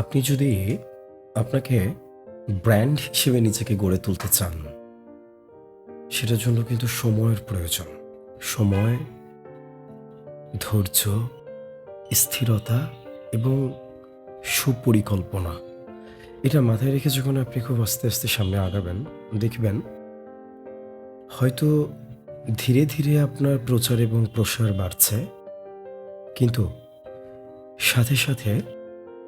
আপনি যদি আপনাকে ব্র্যান্ড হিসেবে নিজেকে গড়ে তুলতে চান, সেটার জন্য কিন্তু সময়ের প্রয়োজন। সময়, ধৈর্য, স্থিরতা এবং সুপরিকল্পনা। এটা মাথায় রেখে যখন আপনি খুব আস্তে আস্তে সামনে আগাবেন, দেখবেন হয়তো ধীরে ধীরে আপনার প্রচার এবং প্রসার বাড়ছে, কিন্তু সাথে সাথে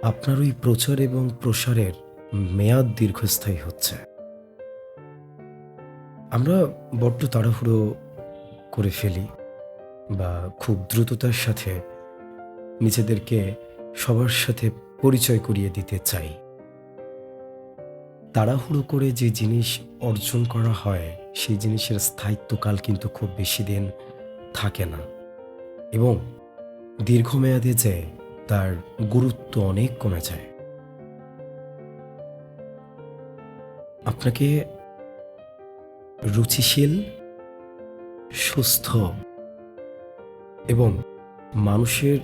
আপনার ওই প্রচার এবং প্রসারের মেয়াদ দীর্ঘস্থায়ী হচ্ছে। আমরা বড্ড তাড়াহুড়ো করে ফেলি বা খুব দ্রুততার সাথে নিজেদেরকে সবার সাথে পরিচয় করিয়ে দিতে চাই। তাড়াহুড়ো করে যে জিনিস অর্জন করা হয়, সেই জিনিসের স্থায়িত্বকাল কিন্তু খুব বেশি দিন থাকে না। এবং দীর্ঘমেয়াদে যে তার গুরুত্ব অনেক কমে যায়। আপনাকে রুচিশীল, সুস্থ এবং মানুষের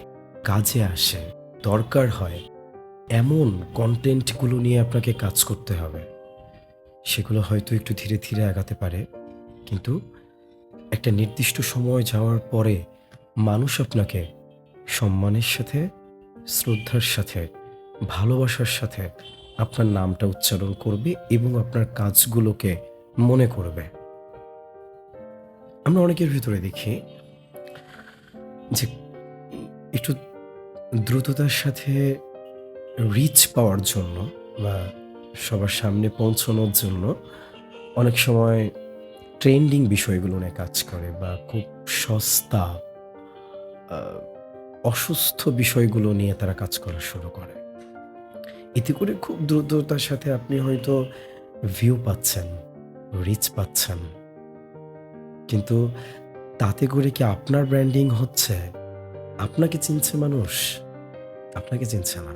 কাজে আসে, দরকার হয়, এমন কন্টেন্টগুলো নিয়ে আপনাকে কাজ করতে হবে। সেগুলো হয়তো একটু ধীরে ধীরে আগাতে পারে, কিন্তু একটা নির্দিষ্ট সময় যাওয়ার পরে মানুষ আপনাকে সম্মানের সাথে শ্রদ্ধার সাথে, ভালোবাসার সাথে আপনার নামটা উচ্চারণ করবে এবং আপনার কাজগুলোকে মনে করবে। আমরা অনেকের ভিতরে দেখি যে একটু দ্রুততার সাথে রিচ পাওয়ার জন্য বা সবার সামনে পৌঁছানোর জন্য অনেক সময় ট্রেন্ডিং বিষয়গুলো নিয়ে কাজ করে বা খুব সস্তা অসুস্থ বিষয়গুলো নিয়ে তারা কাজ করা শুরু করে। এতে করে খুব দ্রুততার সাথে আপনি হয়তো ভিউ পাচ্ছেন রিচ পাচ্ছেন। কিন্তু তাতে করে কি আপনার ব্র্যান্ডিং হচ্ছে? আপনাকে চিনছে মানুষ? আপনাকে চিনছে না।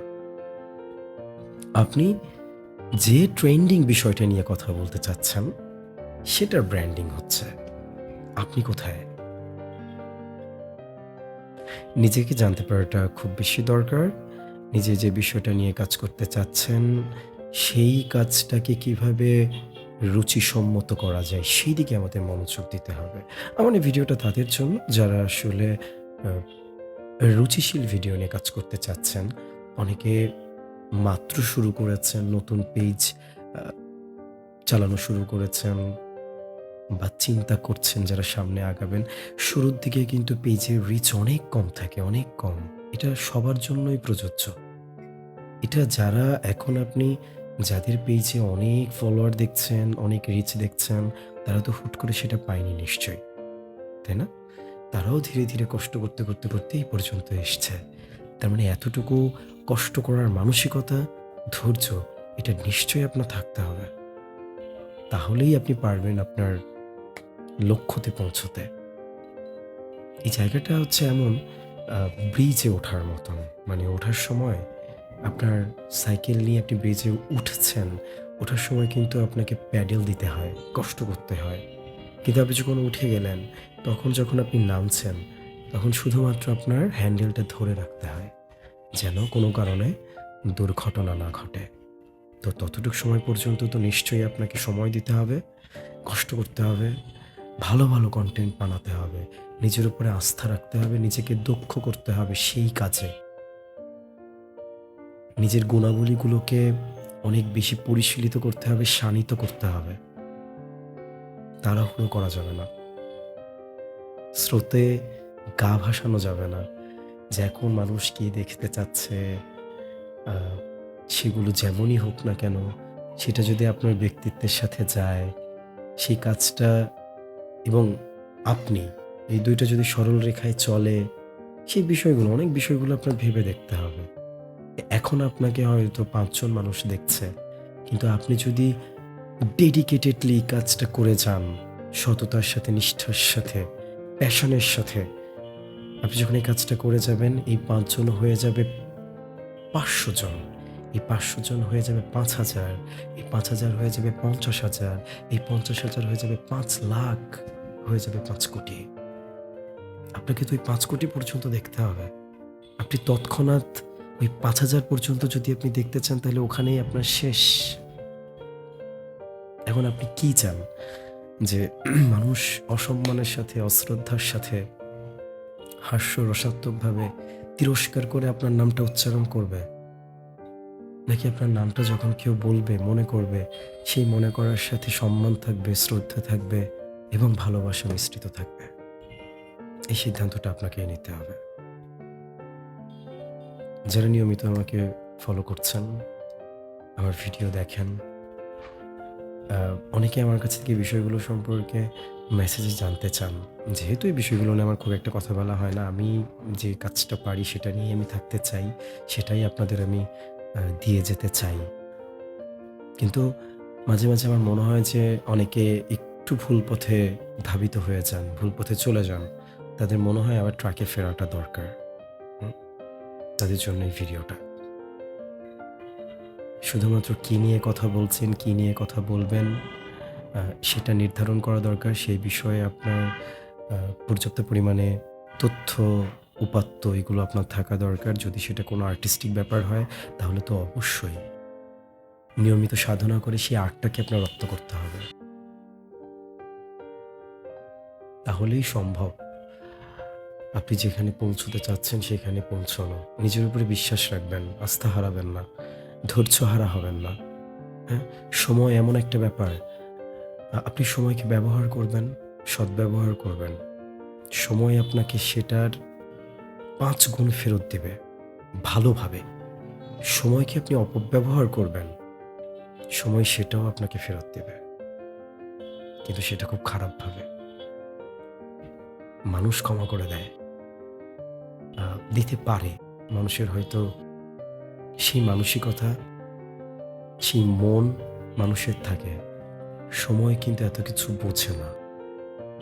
আপনি যে ট্রেন্ডিং বিষয়টা নিয়ে কথা বলতে চাচ্ছেন, সেটার ব্র্যান্ডিং হচ্ছে। আপনি কোথায়? নিজেকে জানতে পারাটা খুব বেশি দরকার। নিজে যে বিষয়টা নিয়ে কাজ করতে চাচ্ছেন, সেই কাজটাকে কীভাবে রুচিসম্মত করা যায় সেই দিকে আমাদের মনোযোগ দিতে হবে। আমার এই ভিডিওটা তাদের জন্য, যারা আসলে রুচিশীল ভিডিও নিয়ে কাজ করতে চাচ্ছেন, অনেকে মাত্র শুরু করেছেন, নতুন পেজ চালানো শুরু করেছেন বা চিন্তা করছেন যারা সামনে আগাবেন, শুরুর দিকে কিন্তু পেজের রিচ অনেক কম থাকে, অনেক কম। এটা সবার জন্যই প্রযোজ্য। এটা যারা এখন আপনি যাদের পেজে অনেক ফলোয়ার দেখছেন, অনেক রিচ দেখছেন, তারা তো হুট করে সেটা পায়নি নিশ্চয়ই। তাই না? তারাও ধীরে ধীরে কষ্ট করতে করতে করতে এই পর্যন্ত এসছে। তার মানে এতটুকু কষ্ট করার মানসিকতা, ধৈর্য, এটা নিশ্চয়ই আপনার থাকতে হবে। তাহলেই আপনি পারবেন আপনার লক্ষ্যতে পৌঁছতে। এই জায়গাটা হচ্ছে এমন ব্রিজে ওঠার মতন। মানে ওঠার সময় আপনার সাইকেল নিয়ে আপনি ব্রিজে উঠছেন, ওঠার সময় কিন্তু আপনাকে প্যাডেল দিতে হয়, কষ্ট করতে হয়। কিন্তু আপনি যখন উঠে গেলেন, তখন যখন আপনি নামছেন, তখন শুধুমাত্র আপনার হ্যান্ডেলটা ধরে রাখতে হয়, যেন কোনো কারণে দুর্ঘটনা না ঘটে। তো ততটুকু সময় পর্যন্ত তো নিশ্চয়ই আপনাকে সময় দিতে হবে, কষ্ট করতে হবে ভালো ভালো কন্টেন্ট বানাতে হবে। নিজের উপরে আস্থা রাখতে হবে, নিজেকে দক্ষ করতে হবে সেই কাজে। নিজের গুণাবলীগুলোকে অনেক বেশি পরিশীলিত করতে হবে, শানিত করতে হবে। তাড়াহুড়ো করা যাবে না। স্রোতে গা ভাসানো যাবে না। যে এখন মানুষ কি দেখতে চাচ্ছে সেগুলো যেমনই হোক না কেন, সেটা যদি আপনার ব্যক্তিত্বের সাথে যায়, সেই কাজটা এবং আপনি এই দুইটা যদি সরল রেখায় চলে, সেই বিষয়গুলো, অনেক বিষয়গুলো আপনার ভেবে দেখতে হবে। এখন আপনাকে হয়তো পাঁচজন মানুষ দেখছে, কিন্তু আপনি যদি ডেডিকেটেডলি কাজটা করে যান, সততার সাথে, নিষ্ঠার সাথে প্যাশনের সাথে, আপনি যখন এই কাজটা করে যাবেন, এই পাঁচজন হয়ে যাবে পাঁচশো জন। এই পাঁচশো জন হয়ে যাবে পাঁচ হাজার। এই পাঁচ হাজার হয়ে যাবে পঞ্চাশ হাজার। এই পঞ্চাশ হাজার হয়ে যাবে পাঁচ লাখ। হয়ে যাবে পাঁচ কোটি আপনাকে তো ওই পাঁচ কোটি পর্যন্ত দেখতে হবে আপনি তৎক্ষণাৎ ওই ৫,০০০ পর্যন্ত যদি আপনি দেখতে চান তাহলে ওখানেই আপনার শেষ। এখন আপনি কি চান? যে মানুষ অসম্মানের সাথে, অশ্রদ্ধার সাথে হাস্য রসাত্মকভাবে তিরস্কার করে আপনার নামটা উচ্চারণ করবে? নাকি আপনার নামটা যখন কেউ বলবে, মনে করবে, সেই মনে করার সাথে সম্মান থাকবে, শ্রদ্ধা থাকবে এবং ভালোবাসা মিশ্রিত থাকবে? এই সিদ্ধান্তটা আপনাকে নিতে হবে। যারা নিয়মিত আমাকে ফলো করছেন, আমার ভিডিও দেখেন, অনেকে আমার কাছ থেকে বিষয়গুলো সম্পর্কে মেসেজে জানতে চান। যেহেতু এই বিষয়গুলো নিয়ে আমার খুব একটা কথা বলা হয় না, আমি যে কাজটা পারি সেটা নিয়ে আমি থাকতে চাই। সেটাই আপনাদের আমি দিয়ে যেতে চাই। কিন্তু মাঝে, মাঝে আমার মনে হয় যে অনেকে একটু ভুল পথে ধাবিত হয়ে যান, ভুল পথে চলে যান। তাদের মনে হয় আবার ট্রাকে ফেরাটা দরকার। তাদের জন্য এই ভিডিওটা। শুধুমাত্র কী নিয়ে কথা বলছেন, কী নিয়ে কথা বলবেন সেটা নির্ধারণ করা দরকার। সেই বিষয়ে আপনার পর্যাপ্ত পরিমাণে তথ্য, উপাত্ত এগুলো আপনার থাকা দরকার। যদি সেটা কোনো আর্টিস্টিক ব্যাপার হয় তাহলে তো অবশ্যই। নিয়মিত সাধনা করে সেই আর্টটাকে আপনার রপ্ত করতে হবে। তাহলেই সম্ভব। আপনি যেখানে পৌঁছতে চাচ্ছেন সেখানে পৌঁছানো। নিজের উপরে বিশ্বাস রাখবেন, আস্থা হারাবেন না, ধৈর্য হারা হবেন না। হ্যাঁ? সময় এমন একটা ব্যাপার, আপনি সময়কে ব্যবহার করবেন, সদ্ব্যবহার করবেন। সময় আপনাকে সেটার পাঁচ গুণ ফেরত দেবে ভালোভাবে। সময়কে আপনি অপব্যবহার করবেন, সময় সেটাও আপনাকে ফেরত দেবে। কিন্তু সেটা খুব খারাপভাবে। মানুষ ক্ষমা করে দেয়। দিতে পারে। মানুষের হয়তো সেই মানসিকতা, সেই মন মানুষের থাকে। সময় কিন্তু এত কিছু বোঝে না।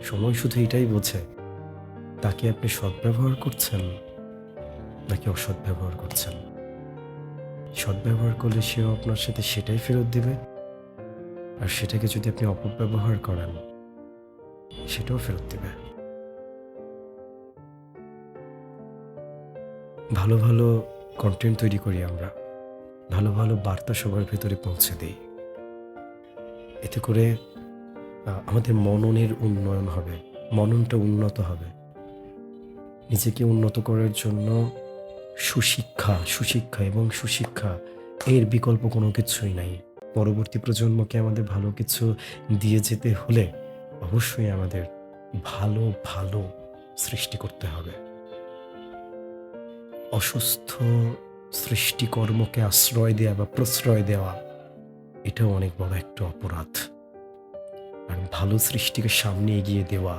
সময় শুধু এটাই বোঝে, তাকে আপনি সদ্ব্যবহার করছেন নাকি অসদ্ব্যবহার করছেন। সদ্ব্যবহার করলে সেও আপনার সাথে সেটাই ফেরত দেবে আর সেটাকে যদি আপনি অপব্যবহার করেন, সেটাও ফেরত দিবে। ভালো, ভালো কন্টেন্ট তৈরি করি আমরা। ভালো, ভালো বার্তা সবার ভেতরে পৌঁছে দেই। এতে করে আমাদের মননের উন্নয়ন হবে। মননটা উন্নত হবে। নিজেকে উন্নত করার জন্য সুশিক্ষা, সুশিক্ষা এবং সুশিক্ষা এর বিকল্প কোনো কিছুই নাই। পরবর্তী প্রজন্মকে আমাদের ভালো কিছু দিয়ে যেতে হলে অবশ্যই আমাদের ভালো, ভালো সৃষ্টি করতে হবে। অসুস্থ সৃষ্টিকর্মকে আশ্রয় দেওয়া বা প্রশ্রয় দেওয়া, এটাও অনেক বড় একটা অপরাধ। আর ভালো সৃষ্টিকে সামনে এগিয়ে দেওয়া,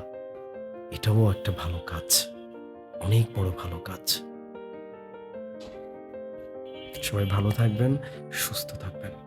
এটাও একটা ভালো কাজ। অনেক বড় ভালো কাজ। সবাই ভালো থাকবেন, সুস্থ থাকবেন।